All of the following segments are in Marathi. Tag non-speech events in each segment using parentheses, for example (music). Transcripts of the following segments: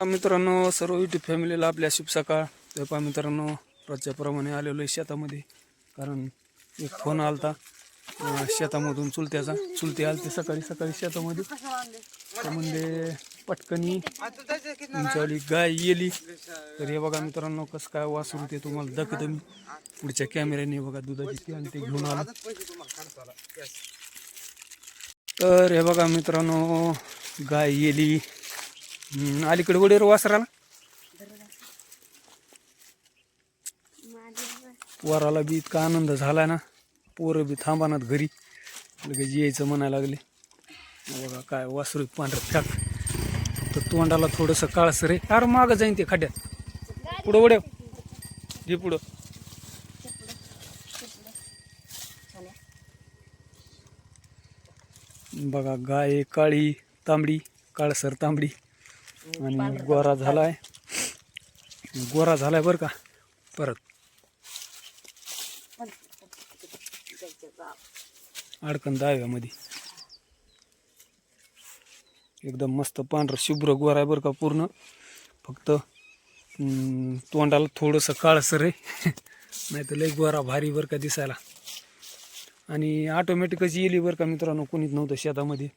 मित्रांनो सर्व युट्यूब फॅमिलीला आपल्या शुभ सकाळ तर मित्रांनो रोजच्याप्रमाणे आलेलो आहे शेतामध्ये. कारण एक फोन आलता अं, शेतामधून चुलत्याचा. चुलते आलते सकाळी सकाळी शेतामध्ये. तर म्हणले पटकनी तुमच्यावाली गाय येली. तर हे बघा मित्रांनो कसं काय वासरू ते तुम्हाला दाखवतो मी. पुढच्या कॅमेऱ्याने बघा दुधाची ती आणि ते घेऊन आलं. तर हे बघा मित्रांनो गाय येली. अलीकडे वडीर वासराला. वराला बी इतका आनंद झाला ना. पोरं बी थांबानात घरी. लगेच यायचं म्हणायला लागले. बघा काय वासरू पांढरं फॅक तर तोंडाला थोडंसं काळसर आहे. अरे मागं जाईन ते खड्ड्यात. पुढं उड्या घे पुढं. बघा गाय काळी तांबडी काळसर तांबडी. आणि गोरा झालाय. गोरा झालाय बरं का? परत. अडकन दहाव्यामध्ये. एकदम मस्त पांढरं शुभ्र गोरा आहे बरं का पूर्ण. फक्त तोंडाला थोडंसं काळसर आहे. (laughs) नाही तर लई गोरा भारी बरं का दिसायला. आणि ऑटोमॅटिकच येली बरं का मित्रांनो कोणीच नव्हतं शेतामध्ये.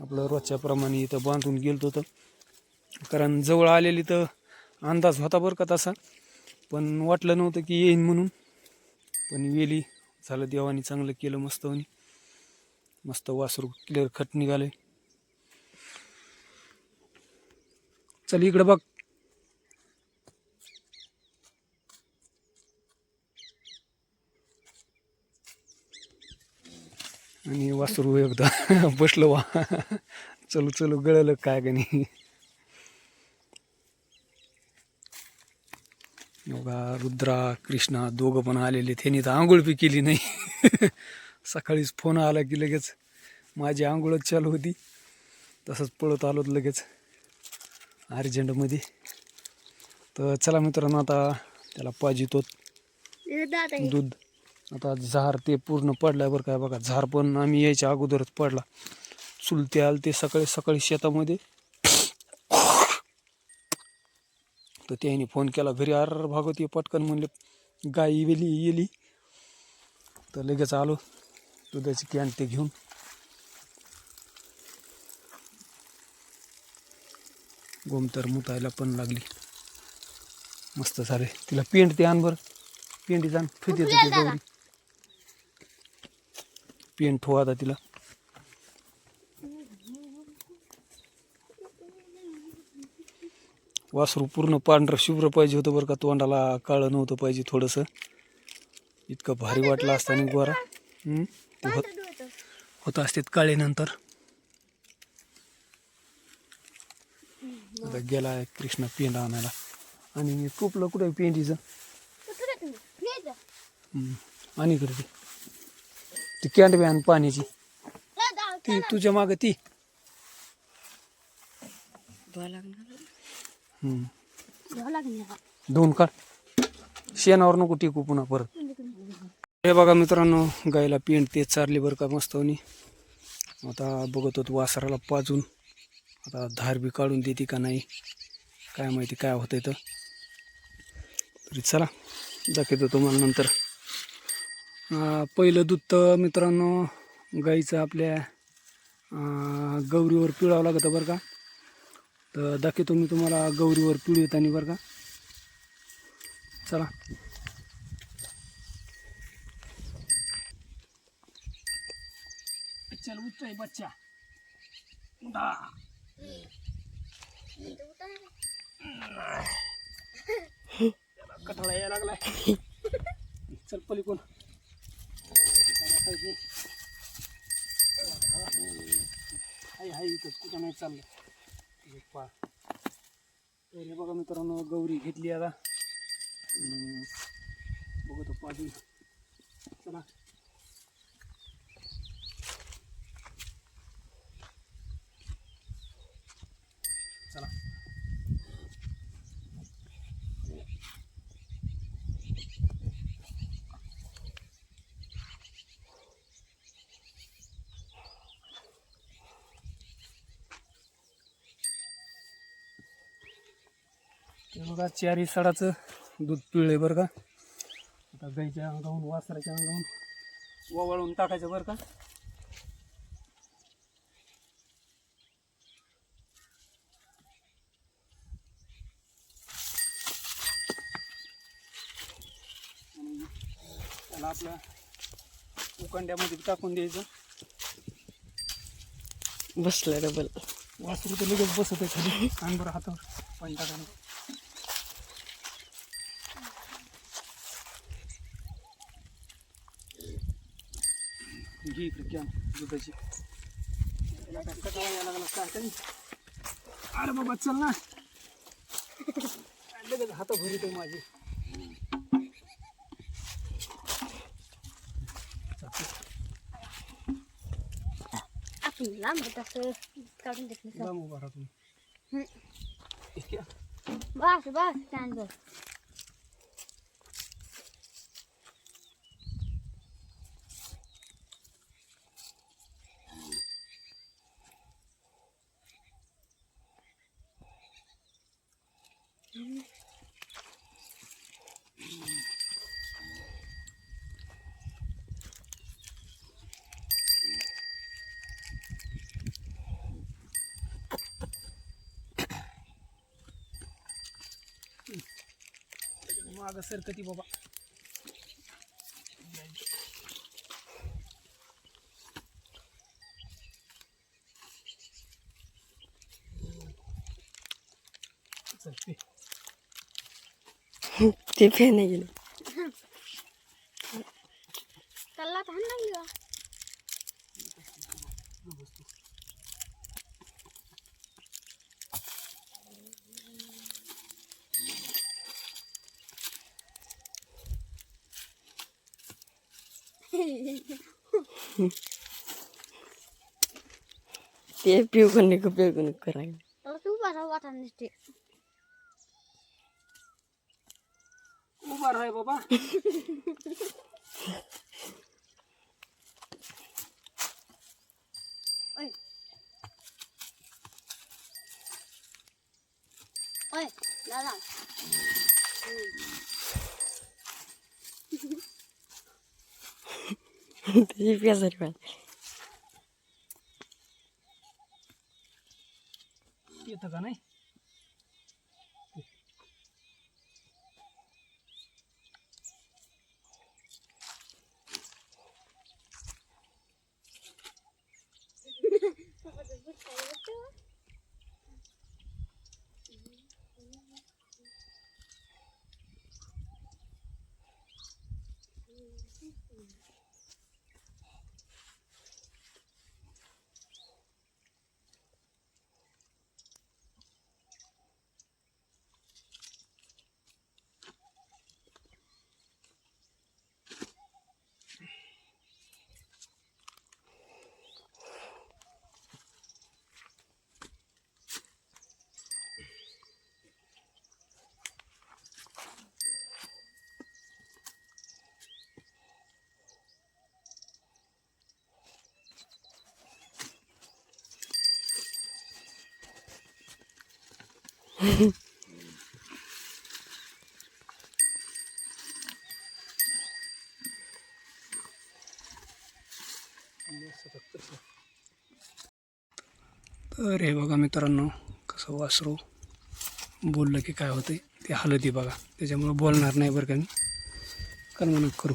आपलं रोजच्याप्रमाणे इथं बांधून गेलतो तर. कारण जवळ आलेली तर अंदाज होता बरं का तसा. पण वाटलं नव्हतं की येईन म्हणून. पण वेली झालं देवानी चांगलं केलं मस्त मस्त वासरू क्लिअर खट निघाले. चल इकडे बघ. आणि वासरू एकदा (laughs) बसलो वा. चलू चलू गळलं काय का बघा रुद्रा कृष्णा दोघं पण आलेले त्यांनी तर आंघोळ बी केली नाही. (laughs) सकाळीच फोन आला की लगेच माझी आंघोळच चालू होती. तसंच पळत आलो लगेच अर्जंटमध्ये. तर चला मित्रांनो आता त्याला पाहिजे दूध. आता झार ते पूर्ण पडलाय बरं काय बघा झार पण आम्ही यायच्या अगोदरच पडला. चुलते आले ते सकाळी सकाळी शेतामध्ये. तर त्याने फोन केला घरी आर भागवती पटकन म्हणले. गाय वेली येली. तर लगेच आलो दुधाची कॅन ते घेऊन. गोमतर मुतायला पण लागली. मस्त झाले. तिला पेंट ते आण बरं. पेंटी जाण. फिरते पेंट ठेवा आता तिला. वासरू पूर्ण पांढरं शुभ्र पाहिजे होतं बरं का. तोंडाला काळं नव्हतं पाहिजे थोडंसं. इतकं भारी वाटलं असताना गोरा. ते होत होत असतात काळे नंतर. आता गेला कृष्णा पेंड आणायला. आणि टोपलं कुपलं आहे पेंडीचं? आणि इकडे ती. कॅन्ड बी आण पाण्याची. ती तुझ्या मागं ती. धुवून काढ. शेणावर नको टिकू पुन्हा परत. हे बघा मित्रांनो गायला पेंट तेच चारली बरं का मस्त आता बघत होतो वासराला पाजून. आता धार बी काढून देते का नाही? काय माहिती काय होतंय तर. तरी चला दाखवतो तुम्हाला नंतर. पहिलं दूध तर मित्रांनो गाईचं आपल्या गौरीवर पिळावं लागतं बरं का. तर दाखवतो मी तुम्हाला गौरीवर पिळू येताना बरं का. चला. चल उठतोय बच्चा. उठा. कठाळा यायला लागलाय. चल पलीकडून. हाय हाय इथं कुठं नाही चाललं. पा. तर हे बघा मित्रांनो गौरी घेतली आता. बघतो पाठी चला. हे बघा चारी सडाचं दूध पिळले बरं का. आता गाईच्या अंगाहून वासराच्या अंगाहून ववाळून टाकायचं बरं का. त्याला आपलं उकंड्यामध्ये टाकून द्यायचं. बसलं डबल. वासरू तर लगेच बसत आहे खाली बरं हातावर. पाणी टाकायला घे इकडे कॅन दुधाची. त्याला काय कटाळा यायला लागला काय तरी. अरे बाबा चल ना. (laughs) लगेच हात भरीत आहे माझी. आपण लांब तसं काढून देत नाही लांब उभा राहा तुम्ही. इतक्या. बस बस स्टँड बस मागं सरकती बाबा. चल पे. ते फॅन नाही गेलं. त्याला थांब लागली ते पिऊ पण नको पिऊ पण नको करायला त्याला तू बसा वाटा नसते उभा राह बाबा ओय ओय दादा त्याची पेजारी पाहिजे येतं का नाही तर हे बघा मित्रांनो कसं वासरू बोललं की काय होतं ते हलती बघा. त्याच्यामुळं बोलणार नाही बरं का मी. कर्मनक करू.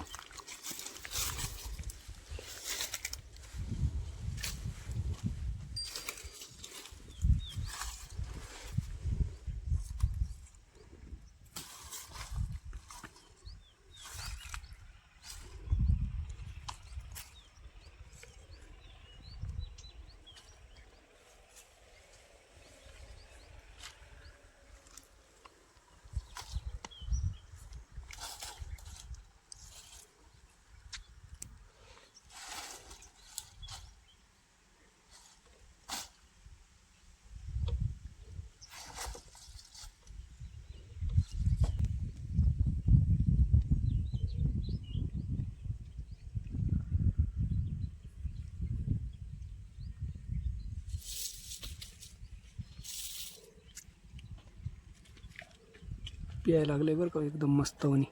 प्यायला लागले बरं का एकदम मस्त होणी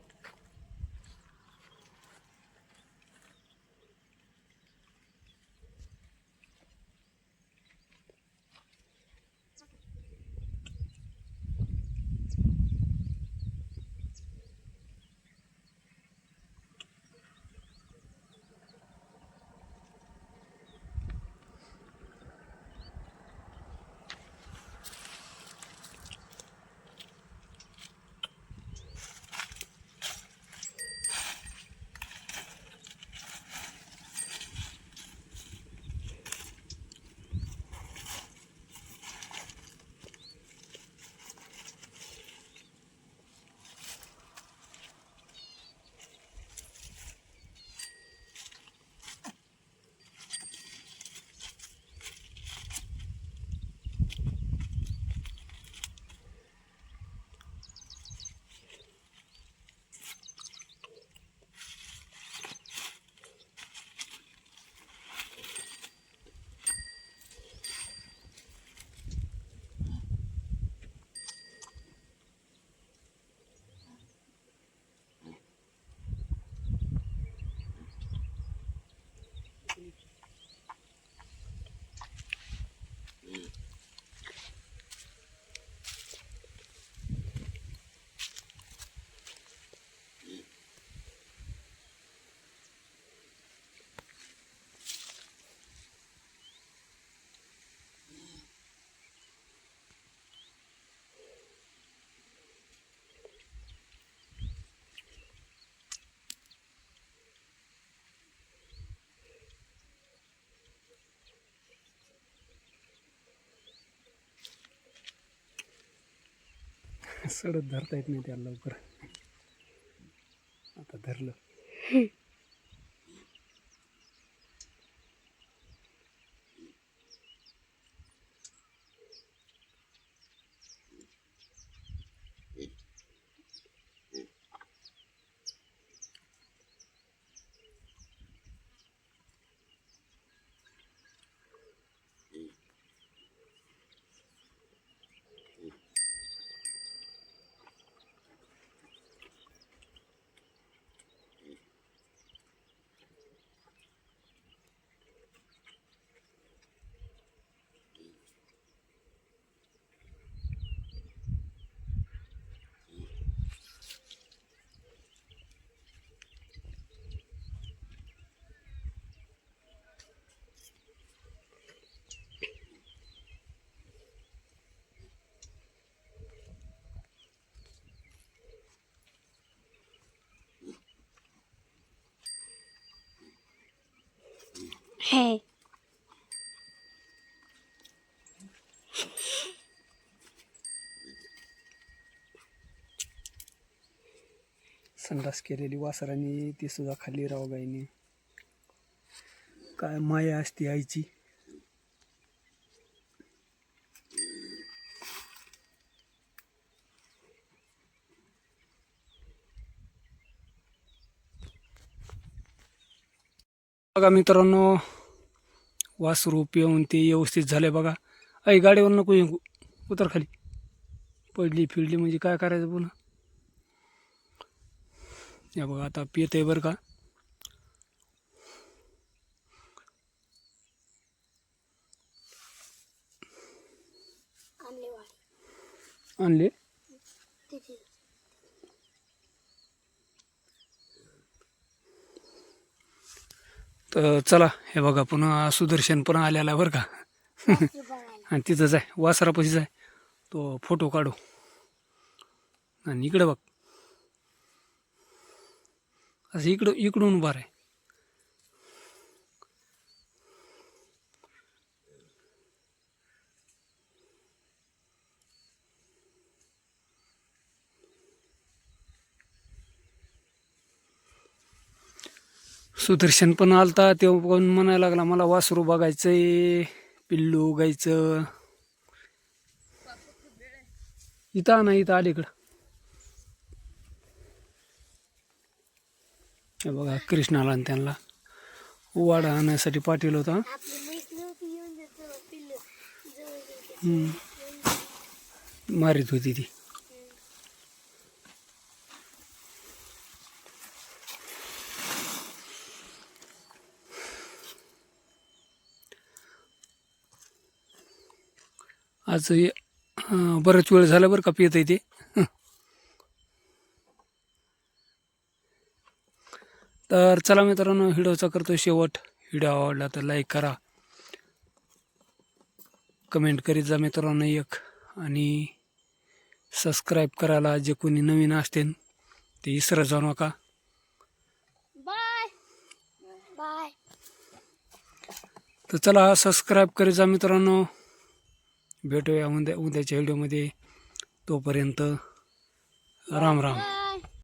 सडत धरता येत नाही त्याला लवकर. आता धरलं. (laughs) Hey. संडास केलेली वासरांनी ती सुद्धा खाल्ली राव गायनी काय माया असते आईची बघा मित्रांनो वासरू पिऊन ते व्यवस्थित झाले बघा. आई गाडीवर नको येऊ. उतर खाली. पडली फिरली म्हणजे काय करायचं पुन्हा? या बघा आता पित आहे बरं का. आणले वाडी आणले तिथे तर चला हे बघा पुन्हा सुदर्शन पण आलेला बरं का. आणि तिथंच आहे वासरापाशीच आहे. तो फोटो काढू. आणि इकडं बघ. असं इकडं इकडून उभा आहे सुदर्शन पण आलता तेव्हा पण म्हणायला लागला मला वासरू बघायचंय पिल्लू उगायचं. इथं आणा इथं अलीकडं हे बघा कृष्णाला आणि त्यांना वाडा आणण्यासाठी पाठवलं होतं. मारीत होती ती. आज हे, बराच वेळ झाला बरं का पित आहे ते. तर चला मित्रांनो व्हिडिओचा करतो शेवट. व्हिडिओ आवडला तर लाईक करा. कमेंट करीत जा मित्रांनो एक. आणि सबस्क्राईब करायला जे कोणी नवीन असतील ते इसरत जाऊ नका. बाय बाय तर चला सबस्क्राईब करीत जा मित्रांनो. भेटूया उद्या उद्याच्या व्हिडिओमध्ये तोपर्यंत राम राम.